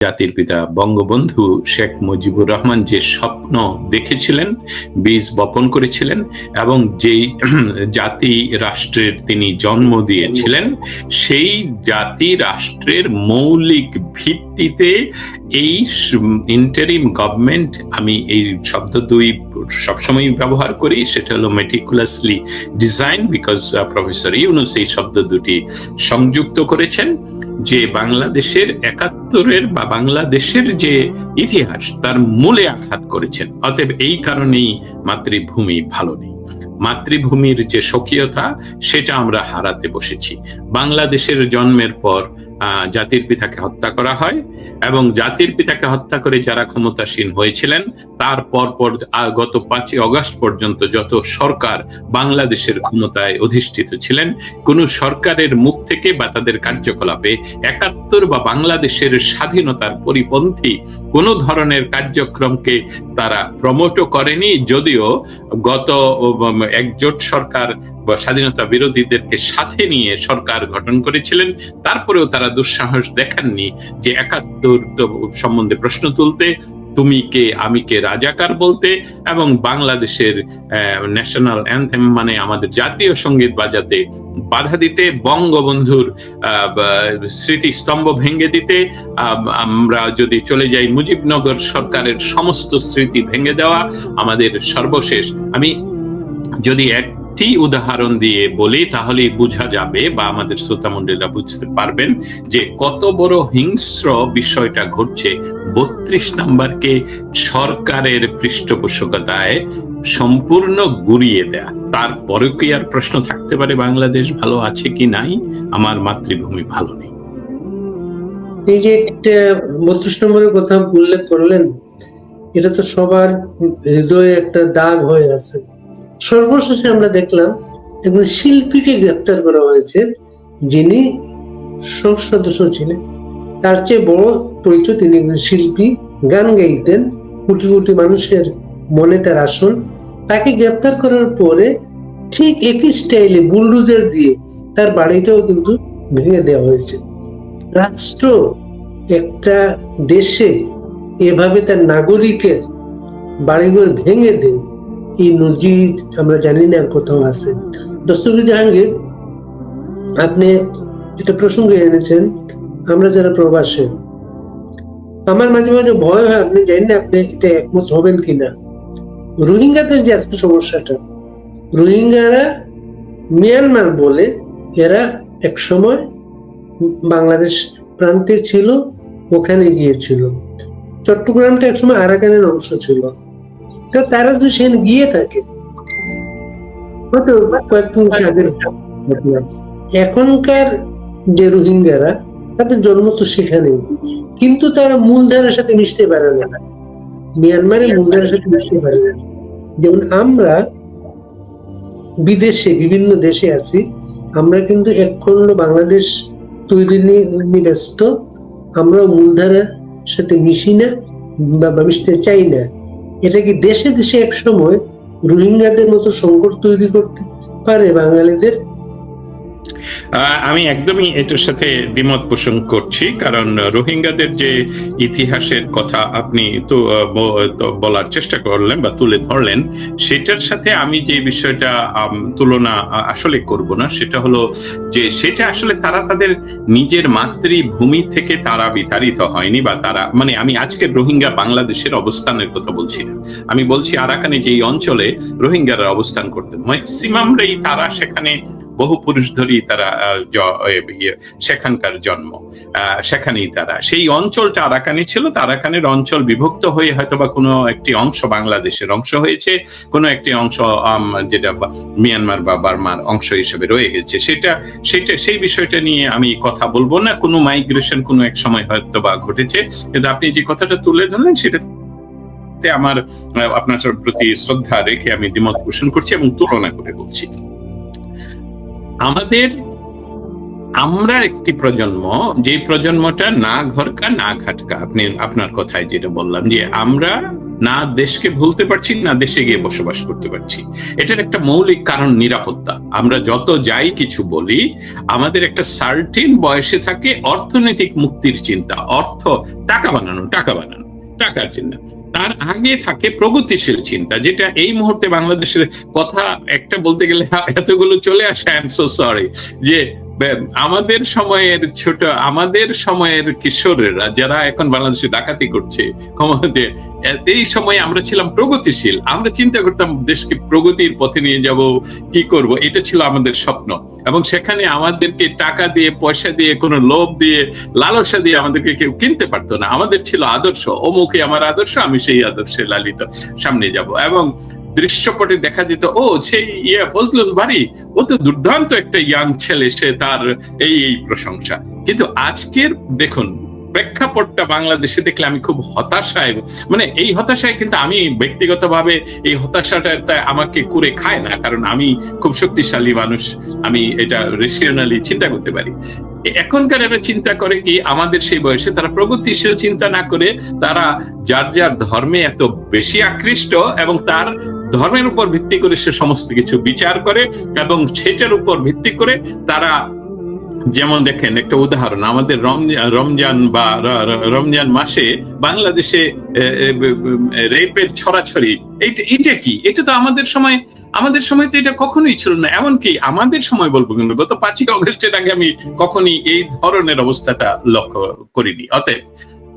জাতির পিতা বঙ্গবন্ধু শেখ মুজিবুর রহমান যে স্বপ্ন দেখেছিলেন, বীজ বপন করেছিলেন এবং যেই জাতি রাষ্ট্রের তিনি জন্ম দিয়েছিলেন, সেই জাতি রাষ্ট্রের মৌলিক ভিত্তিতে এই ইন্টারিম গভর্নমেন্ট আমি এই শব্দ দুই সবসময় ব্যবহার করি, সেটা হলো meticulously design because professor Yunus এই শব্দ দুটি সংযুক্ত করেছেন। যে বাংলাদেশের একাত্তরের বা বাংলাদেশের যে ইতিহাস, তার মূলে আঘাত করেছেন। অতএব এই কারণেই মাতৃভূমি ভালো নেই। মাতৃভূমির যে স্বকীয়তা, সেটা আমরা হারাতে বসেছি। বাংলাদেশের জন্মের পর জাতির পিতাকে হত্যা করা হয় এবং জাতির পিতাকে হত্যা করে যারা ক্ষমতাসীন হয়েছিলেন, তার পর পর গত পাঁচই অগস্ট পর্যন্ত যত সরকার বাংলাদেশের ক্ষমতায় অধিষ্ঠিত ছিলেন, কোন সরকারের মুখ থেকে বা তাদের কার্যকলাপে একাত্তর বা বাংলাদেশের স্বাধীনতার পরিপন্থী কোন ধরনের কার্যক্রমকে তারা প্রমোটও করেনি, যদিও গত একজোট সরকার বা স্বাধীনতা বিরোধীদেরকে সাথে নিয়ে সরকার গঠন করেছিলেন, তারপরেও তারা দুঃসাহস দেখাননি যে একাত্তর সম্বন্ধে প্রশ্ন তুলতে, তুমি কে, আমি কে রাজাকার বলতে এবং বাংলাদেশের ন্যাশনাল অ্যান্থেম মানে আমাদের জাতীয় সংগীত বাজাতে বাধা দিতে, বঙ্গবন্ধুর স্মৃতিস্তম্ভ ভেঙে দিতে আমরা যদি চলে যাই মুজিবনগর সরকারের সমস্ত স্মৃতি ভেঙে দেওয়া আমাদের সর্বশেষ। আমি যদি একটি উদাহরণ দিয়ে বলি, তাহলেই বোঝা যাবে বা আমাদের শ্রোতামণ্ডলীরা বুঝতে পারবেন যে কত বড় হিংস্র বিষয়টা ঘটছে। বত্রিশ নাম্বারকে সরকারের পৃষ্ঠপোষকতায় সম্পূর্ণ গুড়িয়ে দেয়া। তারপরে কি আর প্রশ্ন থাকতে পারে, বাংলাদেশ ভালো আছে কি নাই? আমার মাতৃভূমি ভালো নেই। এই যে একটা বত্রিশ নম্বরের কথা উল্লেখ করলেন, এটা তো সবার হৃদয়ে একটা দাগ হয়ে আছে। সর্বশেষে আমরা দেখলাম একজন শিল্পীকে গ্রেপ্তার করা হয়েছে, যিনি সদস্য ছিলেন। তার চেয়ে বড় পরিচয় তিনি একজন শিল্পী, গান গাইতেন, কোটি কোটি মানুষের মনে তার আসন তাকে গ্রেপ্তার করার পরে ঠিক একই স্টাইলে বুলডোজার দিয়ে তার বাড়িটাও কিন্তু ভেঙে দেওয়া হয়েছে। রাষ্ট্র একটা দেশে এভাবে তার নাগরিকের বাড়িঘর ভেঙে দেয় এই নজির আমরা জানি না কোথাও আছে। দস্তগীর জাহাঙ্গীর, আপনি একটা প্রসঙ্গে এনেছেন, আমরা যারা প্রবাসে, আমার মাঝে মাঝে ভয় হয়, আপনি জানেন না আপনি এটা একমত হবেন কিনা। রোহিঙ্গাদের যে আজকে সমস্যাটা, রোহিঙ্গারা মিয়ানমার বলে এরা এক সময় বাংলাদেশ প্রান্তে ছিল, ওখানে গিয়েছিল। চট্টগ্রামটা একসময় আরাকানের অংশ ছিল। তো তারা যদি সেখানে গিয়ে থাকে। এখনকার যে রোহিঙ্গারা, তাদের জন্ম তো কিন্তু তারা মূলধারার সাথে মিশতে পারে না। মিয়ানমারের মূলধারার সাথে মিশতে পারে না। যেমন আমরা বিদেশে, বিভিন্ন দেশে আছি, আমরা কিন্তু একখণ্ড বাংলাদেশ তৈরি নিয়ে ব্যস্ত। আমরা মূলধারার সাথে মিশি না বা মিশতে চাই না। এটা কি দেশে দেশে এক সময় রোহিঙ্গাদের মতো সংকট তৈরি করতে পারে বাঙালিদের? আমি একদমই এটার সাথে দ্বিমত পোষণ করছি, কারণ রোহিঙ্গাদের যে ইতিহাসের কথা আপনি তো বলার চেষ্টা করলেন বা তুলে ধরলেন, সেটার সাথে আমি যে বিষয়টা তুলনা আসলে করব না, সেটা হলো যে সেটা আসলে তারা তাদের নিজের মাতৃভূমি থেকে তারা বিতাড়িত হয়নি বা তারা মানে আমি আজকে রোহিঙ্গা বাংলাদেশের অবস্থানের কথা বলছি না। আমি বলছি আরাকানে যেই অঞ্চলে রোহিঙ্গারা অবস্থান করতেন ম্যাক্সিমামরাই তারা সেখানে বহু পুরুষ ধরেই তারা ইয়ে, সেখানকার জন্ম সেখানেই তারা। সেই অঞ্চলটা আরাকানি ছিল তো আরাকানের অঞ্চল বিভক্ত হয়ে হয়তো বা কোনো একটি অংশ বাংলাদেশের অংশ হয়েছে কোনো একটি অংশ যেটা মিয়ানমার বা বার্মার অংশ হিসেবে রয়ে গেছে। সেটা সেটা সেই বিষয়টা নিয়ে আমি কথা বলব না কোনো মাইগ্রেশন কোনো এক সময় হয়তো বা ঘটেছে। কিন্তু আপনি যে কথাটা তুলে ধরলেন সেটা আমার আপনার প্রতি শ্রদ্ধা রেখে আমি দ্বিমত পোষণ করছি এবং তুলনা করে বলছি। আমাদের, আমরা একটি প্রজন্ম, যে প্রজন্মটা না ঘরকা, না খাটকা। আপনি, আপনার কথায় যেটা বললাম যে আমরা না দেশকে ভুলতে পারছি, না দেশে গিয়ে বসবাস করতে পারছি। এটার একটা মৌলিক কারণ নিরাপত্তা। আমরা যত যাই কিছু বলি, আমাদের একটা সার্টিন বয়সে থাকে অর্থনৈতিক মুক্তির চিন্তা। অর্থ, টাকা বানানো টাকা বানানো, টাকার চিন্তা। তার আগে থাকে প্রগতিশীল চিন্তা, যেটা এই মুহূর্তে বাংলাদেশের কথা একটা বলতে গেলে এতগুলো চলে আসে আই এম সো সরি যে আমাদের সময়ের ছোট, আমাদের সময়ের কিশোরেরা যারা এখন বাংলাদেশে ডাকাতি করছে ক্ষমতাতে এই সময় আমরা ছিলাম প্রগতিশীল। আমরা চিন্তা করতাম দেশকে প্রগতির পথে নিয়ে যাব, কি করব, এটা ছিল আমাদের স্বপ্ন। এবং সেখানে আমাদেরকে টাকা দিয়ে, পয়সা দিয়ে, কোনো লোভ দিয়ে, লালসা দিয়ে আমাদেরকে কেউ কিনতে পারতো না। আমাদের ছিল আদর্শ। অমুকে আমার আদর্শ, আমি সেই আদর্শে লালিত। সামনে যাব। এবং দৃশ্যপটে দেখা যেত, ও, সেই ইয়ে ফজলুল বাড়ি ও তো দুর্দান্ত একটা ইয়াং ছেলে, সে তার এই এই প্রশংসা। কিন্তু আজকের, দেখুন, প্রেক্ষাপটটা বাংলাদেশে দেখলে আমি খুব হতাশায় মানে এই হতাশায় কিন্তু আমি ব্যক্তিগতভাবে এই হতাশাটা আমাকে করে খায় না, কারণ আমি খুব শক্তিশালী মানুষ, আমি এটা রেশিওনালি চিন্তা করতে পারি। এখনকার এরা চিন্তা করে কি, আমাদের সেই বয়সে তারা প্রগতিশীল চিন্তা না করে, তারা যার যার ধর্মে এত বেশি আকৃষ্ট এবং তার ধর্মের উপর ভিত্তি করে সে সমস্ত কিছু বিচার করে এবং সেটার উপর ভিত্তি করে তারা যেমন দেখেন, একটা উদাহরণ, আমাদের রমজান বা রমজান মাসে বাংলাদেশে রেপের ছড়াছড়ি, এইটা এটা কি? এটা তো আমাদের সময় আমাদের সময় তো এটা কখনোই ছিল না। এমনকি আমাদের সময় বলব কিন্তু, গত পাঁচই অগস্টের আগে আমি কখনই এই ধরনের অবস্থাটা লক্ষ্য করিনি। অতএব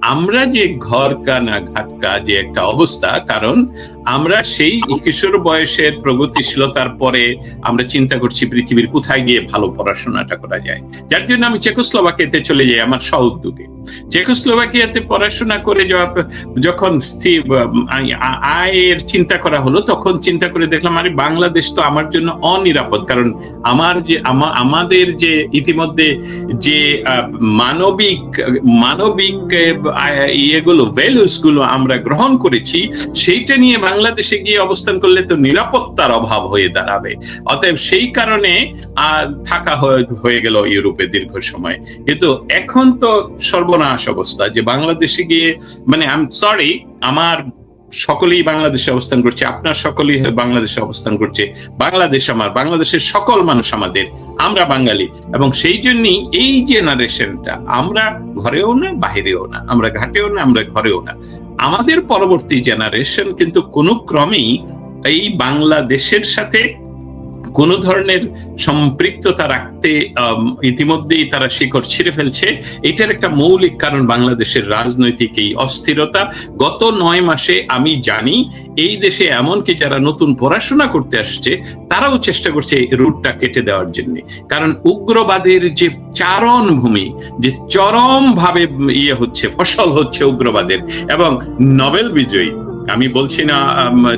আমরা যে ঘর কানা ঘাটকা যে একটা অবস্থা, কারণ আমরা সেই কিশোর বয়সের প্রগতিশীলতার পরে আমরা চিন্তা করছি পৃথিবীর কোথায় গিয়ে ভালো পড়াশোনাটা করা যায়। যার জন্য আমি চেকোস্লোভাকিয়াতে চলে যাই আমার স্ব উদ্যোগে চেকোস্লোভাকিয়াতে পড়াশোনা করে যখন স্থির আয়ের চিন্তা করা হলো, তখন চিন্তা করে দেখলাম, আরে বাংলাদেশ তো আমার জন্য অনিরাপদ। কারণ আমার যে, আমা- আমাদের যে ইতিমধ্যে যে মানবিক মানবিক ইয়েগুলো আমরা গ্রহণ করেছি, সেইটা নিয়ে বাংলাদেশে গিয়ে অবস্থান করলে তো নিরাপত্তার অভাব হয়ে দাঁড়াবে। অতএব সেই কারণে আর থাকা হয়ে- গেল ইউরোপে দীর্ঘ সময়। কিন্তু এখন তো সর্বনাশ অবস্থা যে বাংলাদেশে গিয়ে মানে আই সরি আমার সকলেই বাংলাদেশে অবস্থান করছে, আপনার সকলেই বাংলাদেশে অবস্থান করছে। বাংলাদেশ আমার, বাংলাদেশের সকল মানুষ আমাদের, আমরা বাঙালি। এবং সেই জন্যই এই জেনারেশনটা আমরা ঘরেও না, বাহিরেও না। আমরা ঘাটেও না, আমরা ঘরেও না। আমাদের পরবর্তী জেনারেশন কিন্তু কোনো ক্রমেই এই বাংলাদেশের সাথে কোন ধরনের সম্পৃক্ততা রাখতে ইতিমধ্যেই তারা শিকড় ছিঁড়ে ফেলছে। এটার একটা মৌলিক কারণ বাংলাদেশের রাজনৈতিক এই অস্থিরতা। গত নয় মাসে আমি জানি, এই দেশে এমনকি যারা নতুন পড়াশোনা করতে আসছে, তারাও চেষ্টা করছে রুটটা কেটে দেওয়ার জন্য। কারণ উগ্রবাদের যে চারণ ভূমি যে চরম ভাবে ইয়ে হচ্ছে, ফসল হচ্ছে উগ্রবাদের এবং নোবেল বিজয়ী আমি বলছি না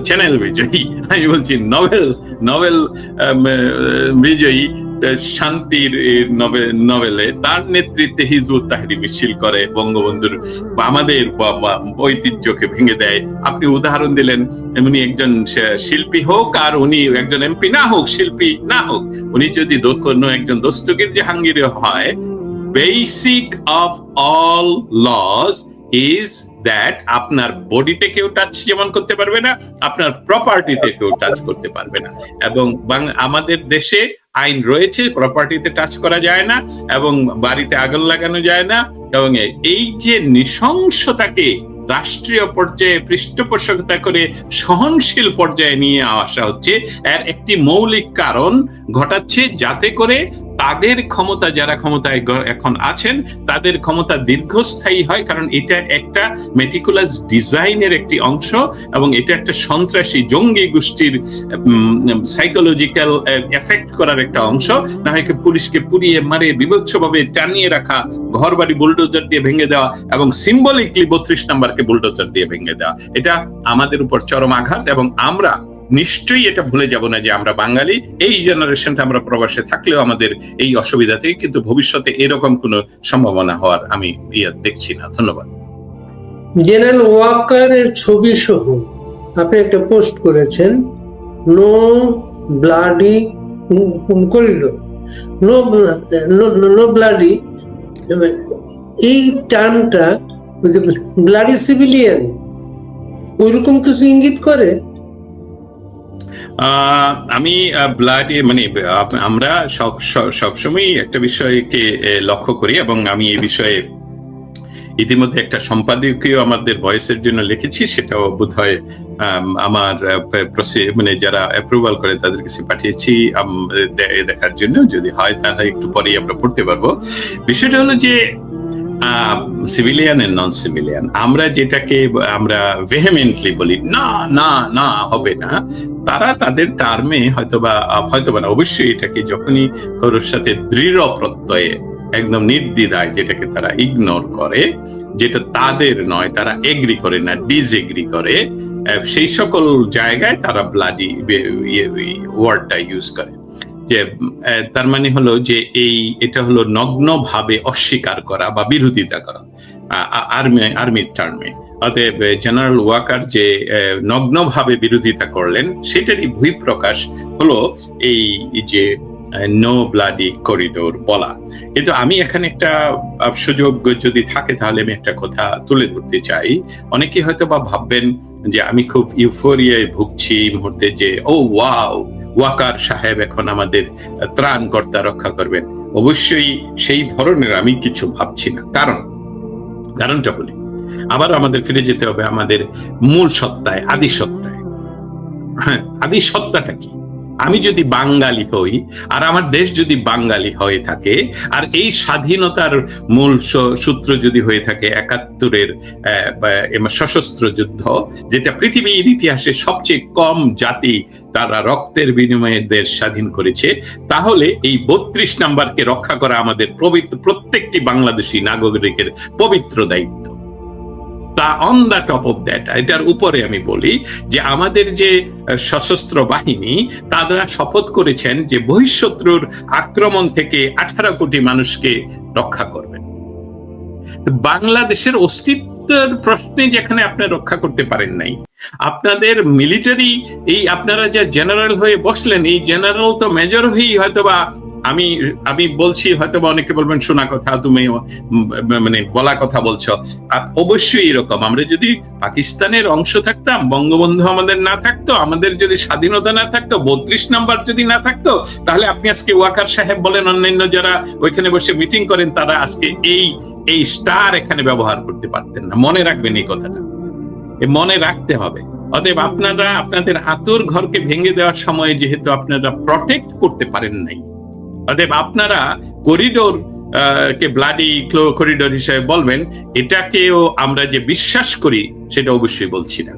চ্যানেল বিজয়ী আমি বলছি আম, আহ, বিজয়ী শান্তির নোবেলে তার নেতৃত্বে হিজবুত তাহরি মিছিল করে বঙ্গবন্ধুর আমাদের ঐতিহ্যকে ভেঙে দেয়। আপনি উদাহরণ দিলেন উনি একজন শিল্পী হোক আর উনি একজন এমপি না হোক শিল্পী না হোক উনি যদি কোনো একজন দস্তগীর জাহাঙ্গীর হয় basic of all loss is that আপনার বডিতে কেউ টাচ যেমন করতে পারবে না, আপনার প্রপার্টিতে কেউ টাচ করতে পারবে না। এবং আমাদের দেশে আইন রয়েছে প্রপার্টিতে টাচ করা যায় না, এবং বাড়িতে আগুন লাগানো যায় না, এবং এই যে নৃশংসতাকে রাষ্ট্রীয় পর্যায়ে পৃষ্ঠপোষকতা করে সহনশীল পর্যায়ে নিয়ে আসা হচ্ছে, এর একটি মৌলিক কারণ ঘটাচ্ছে যাতে করে তাদের ক্ষমতা, যারা ক্ষমতায় এখন আছেন, তাদের ক্ষমতা দীর্ঘস্থায়ী হয় কারণ এটা একটা মেটিকুলাস ডিজাইনের একটি অংশ এবং এটা একটা সন্ত্রাসী, জঙ্গি গোষ্ঠীর সাইকোলজিক্যাল এফেক্ট করার একটা অংশ। না হয় পুলিশকে পুড়িয়ে, মারে, বিভৎসভাবে টানিয়ে রাখা ঘর বাড়ি বুলডোজার দিয়ে ভেঙে দেওয়া এবং সিম্বলিকলি বত্রিশ নাম্বারকে বুলডোজার দিয়ে ভেঙে দেওয়া। এটা আমাদের উপর চরম আঘাত এবং আমরা নিশ্চয়ই এটা ভুলে যাব না যে আমরা বাঙালি। এই জেনারেশনটা আমরা প্রবাসে থাকলেও আমাদের এই অসুবিধা থেকে কিন্তু ভবিষ্যতে এরকম কোনো সম্ভাবনা হওয়ার আমি ইয়ে দেখছি না। ধন্যবাদ। জেনারেল ওয়াকারের ছবি সহ আপনি একটা পোস্ট করেছেন, no bloody corridor no no bloody এই টার্মটা ব্লাডি সিভিলিয়ান, ওইরকম কিছু ইঙ্গিত করে? আমি ব্লাড মানে আমরা সব- সব- সবসময়ই একটা বিষয়কে লক্ষ্য করি এবং আমি এই বিষয়ে ইতিমধ্যে একটা সম্পাদকীয় আমাদের ভয়েসের জন্য লিখেছি, সেটাও বোধ হয় আমার মানে যারা অ্যাপ্রুভাল করে তাদের কাছে পাঠিয়েছি দেখার জন্য, যদি হয় তাহলে একটু পরেই আমরা পড়তে পারব। বিষয়টা হলো যে সিভিলিয়ান এন্ড নন সিভিলিয়ান আমরা যেটাকে, আমরা ভেহেমেন্টলি বলি, না না না, হবে না। তারা তাদের টার্মে হয়তোবা হয়তোবা না, অবশ্যই এটাকে যখনই কারোর সাথে দৃঢ় প্রত্যয়ে, একদম নির্দ্বিধায় যেটাকে তারা ইগনোর করে, যেটা তাদের নয়, তারা এগ্রি করে না ডিসএগ্রি করে সেই সকল জায়গায় তারা ব্লাডি ওয়ার্ডটা ইউজ করে। যে তার মানে হলো যে এই এটা হলো নগ্নভাবে অস্বীকার করা বা বিরোধিতা করা আর্মি আর্মির টার্মে। অতএব জেনারেল ওয়াকার যে আহ, নগ্নভাবে বিরোধিতা করলেন সেটারই বহিঃপ্রকাশ হলো এই যে নো ব্লাডি করিডোর বলা। কিন্তু আমি এখানে একটা সুযোগ যদি থাকে তাহলে আমি একটা কথা তুলে ধরতে চাই। অনেকে হয়তো বা ভাববেন যে আমি খুব ইউফোরিয়ায় ভুগছি মুহূর্তে যে ও ওয়াও ওয়াকার সাহেব এখন আমাদের ত্রাণ কর্তা রক্ষা করবেন। অবশ্যই সেই ধরনের আমি কিছু ভাবছি না। কারণ, কারণটা বলি, আবার আমাদের ফিরে যেতে হবে আমাদের মূল সত্তায় আদি সত্তায় হ্যাঁ আদি সত্তাটা কি? আমি যদি বাঙালি হই, আর আমার দেশ যদি বাঙালি হয়ে থাকে, আর এই স্বাধীনতার মূল সূত্র যদি হয়ে থাকে একাত্তরের সশস্ত্র যুদ্ধ, যেটা পৃথিবীর ইতিহাসে সবচেয়ে কম জাতি তারা রক্তের বিনিময়ে দেশ স্বাধীন করেছে, তাহলে এই বত্রিশ নাম্বারকে রক্ষা করা আমাদের পবিত্র, প্রত্যেকটি বাংলাদেশী নাগরিকের পবিত্র দায়িত্ব। তা on the top of that এটার উপরে আমি বলি যে আমাদের যে সশস্ত্র বাহিনী, তারা শপথ করেছেন যে বহিঃশত্রুর আক্রমণ থেকে আঠারো কোটি মানুষকে রক্ষা করবেন। বাংলাদেশের অস্তিত্বের প্রশ্নে যেখানে আপনারা রক্ষা করতে পারেন নাই, আপনাদের মিলিটারি এই আপনারা যে জেনারেল হয়ে বসলেন, এই জেনারেল তো মেজর হয়েই হয়তোবা আমি আমি বলছি, হয়তোবা অনেকে বলবেন, শোনা কথা, তুমি মানে বলা কথা বলছো। অবশ্যই এরকম। আমরা যদি পাকিস্তানের অংশ থাকতাম, বঙ্গবন্ধু আমাদের না থাকতো, আমাদের যদি স্বাধীনতা না থাকতো, বত্রিশ নাম্বার যদি না থাকতো, তাহলে আপনি আজকে ওয়াকার সাহেব বলেন, অন্যান্য যারা ওইখানে বসে মিটিং করেন, তারা আজকে এই এই স্টার এখানে ব্যবহার করতে পারতেন না। মনে রাখবেন এই কথাটা। মনে রাখতে হবে। অতএব আপনারা, আপনাদের আতুর ঘরকে ভেঙে দেওয়ার সময় যেহেতু আপনারা প্রটেক্ট করতে পারেন নাই অতএব আপনারা করিডোর কে ব্লাডি করিডোর হিসেবে বলবেন, এটাকেও আমরা যে বিশ্বাস করি, সেটা অবশ্যই বলছি না।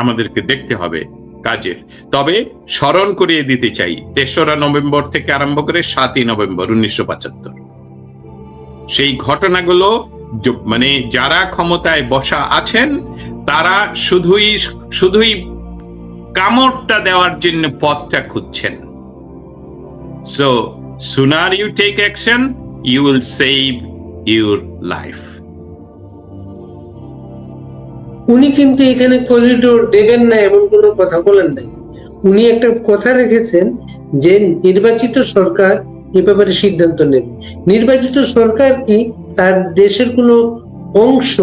আমাদেরকে দেখতে হবে কাজের। তবে স্মরণ করিয়ে দিতে চাই, তেসরা নভেম্বর থেকে আরম্ভ করে সাতই নভেম্বর, উনিশশো পঁচাত্তর। সেই ঘটনাগুলো মানে যারা ক্ষমতায় বসা আছেন, তারা শুধুই শুধুই কামড়টা দেওয়ার জন্য পথটা খুঁজছেন। So sooner you take action you will save your life উনি কিন্তু এখানে করিডোর দেবেন না, এমন কোনো কথা বলেন নাই। উনি একটা কথা রেখেছেন যে নির্বাচিত সরকার এ ব্যাপারে সিদ্ধান্ত নেবে। নির্বাচিত সরকার কি তার দেশের কোনো অংশ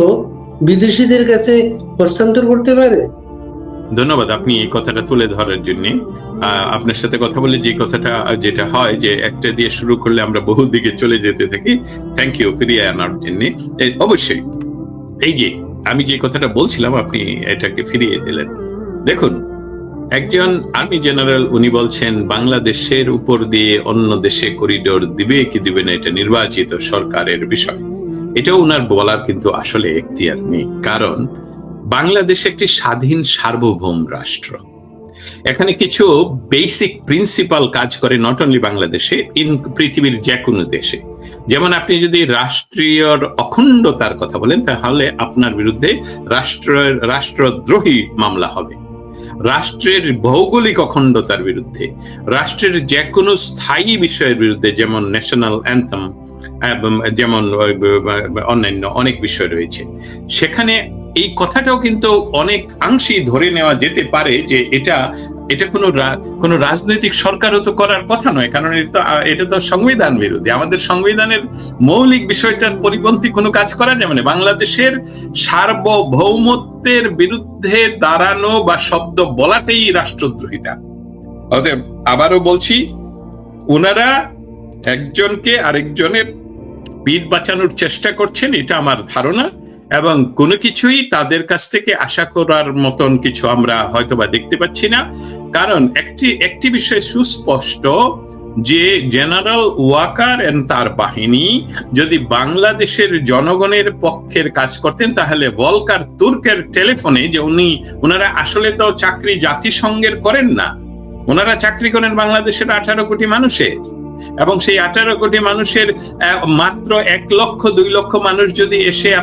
বিদেশিদের কাছে হস্তান্তর করতে পারে? ধন্যবাদ, আপনি এই কথাটা তুলে ধরার জন্য। আপনার সাথে কথা বলে যে কথাটা, যেটা হয় যে একটা দিয়ে শুরু করলে আমরা বহু দিকে চলে যেতে থাকি থ্যাংক ইউ ফিরিয়ে আনার জন্য। অবশ্যই, এই যে আমি যে কথাটা বলছিলাম, আপনি এটাকে ফিরিয়ে দিলেন। দেখুন, একজন আর্মি জেনারেল উনি বলছেন, বাংলাদেশের উপর দিয়ে অন্য দেশে করিডোর দিবে কি দিবে না, এটা নির্বাচিত সরকারের বিষয়। এটাও উনার বলার কিন্তু আসলে এখতিয়ার নেই। কারণ বাংলাদেশ একটি স্বাধীন সার্বভৌম রাষ্ট্র। এখানে কিছু বেসিক প্রিন্সিপাল কাজ করে নট অনলি বাংলাদেশে ইন পৃথিবীর যে কোনো দেশে। যেমন আপনি যদি রাষ্ট্রীয় অখণ্ডতার কথা বলেন, তাহলে আপনার বিরুদ্ধে রাষ্ট্রের রাষ্ট্রদ্রোহী মামলা হবে। রাষ্ট্রের ভৌগোলিক অখণ্ডতার বিরুদ্ধে, রাষ্ট্রের যে কোনো স্থায়ী বিষয়ের বিরুদ্ধে, যেমন ন্যাশনাল অ্যান্থম যেমন, অন্যান্য অনেক বিষয় রয়েছে। সেখানে এই কথাটাও কিন্তু অনেক অংশেই ধরে নেওয়া যেতে পারে যে এটা এটা কোনো কোনো রাজনৈতিক সরকারও তো করার কথা নয়, কারণ এটা তো এটা তো সংবিধান বিরোধী। আমাদের সংবিধানের মৌলিক বিষয়টার পরিপন্থী কোনো কাজ করা যাবে না বাংলাদেশের সার্বভৌমত্বের বিরুদ্ধে দাঁড়ানো বা শব্দ বলাটাই রাষ্ট্রদ্রোহিতা। অতএব আবারও বলছি ওনারা একজনকে আরেকজনের পিঠ বাঁচানোর চেষ্টা করছেন, এটা আমার ধারণা। এবং কোনো কিছুই তাদের কাছ থেকে আশা করার মতন কিছু আমরা হয়তোবা দেখতে পাচ্ছি না। কারণ একটি একটি বিষয় সুস্পষ্ট যে জেনারেল ওয়াকার এন্ড তার বাহিনী যদি বাংলাদেশের জনগণের পক্ষের কাজ করতেন, তাহলে ভলকার তুর্কের টেলিফোনে যে উনি ওনারা আসলে তো চাকরি জাতিসংঘের করেন না। ওনারা চাকরি করেন বাংলাদেশের আঠারো কোটি মানুষের। এবং সেই আঠারো কোটি মানুষের মাত্র এক লক্ষ, দুই লক্ষ মানুষ যদি এসে